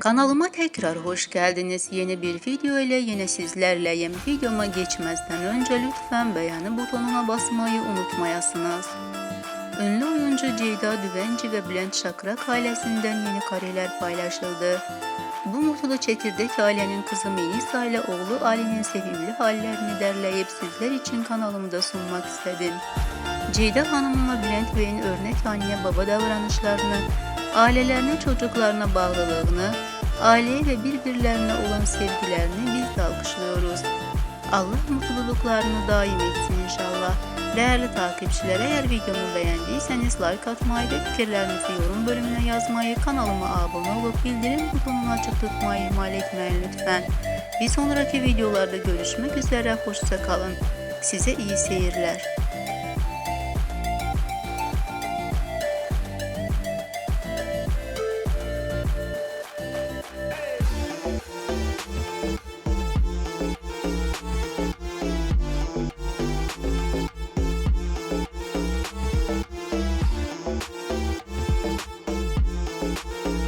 Kanalıma tekrar hoş geldiniz. Yeni bir video ile yine sizlerleyim. Videoma geçmezden önce lütfen beğeni butonuna basmayı unutmayasınız. Ünlü oyuncu Ceyda Düvenci ve Bülent Şakrak ailesinden yeni kareler paylaşıldı. Bu mutlu çekirdek ailenin kızı Melisa ile oğlu Ali'nin sevimli hallerini derleyip sizler için kanalımda sunmak istedim. Ceyda Hanım'ın ve Bülent Bey'in örnek anne baba davranışlarını, ailelerine çocuklarına bağlılığını, aileye ve birbirlerine olan sevgilerini biz de alkışlıyoruz. Allah mutluluklarını daim etsin inşallah. Değerli takipçiler eğer videomu beğendiyseniz like atmayı ve fikirlerinizi yorum bölümüne yazmayı, kanalıma abone olup bildirim butonunu açık tutmayı ihmal etmeyin lütfen. Bir sonraki videolarda görüşmek üzere, hoşça kalın. Size iyi seyirler. you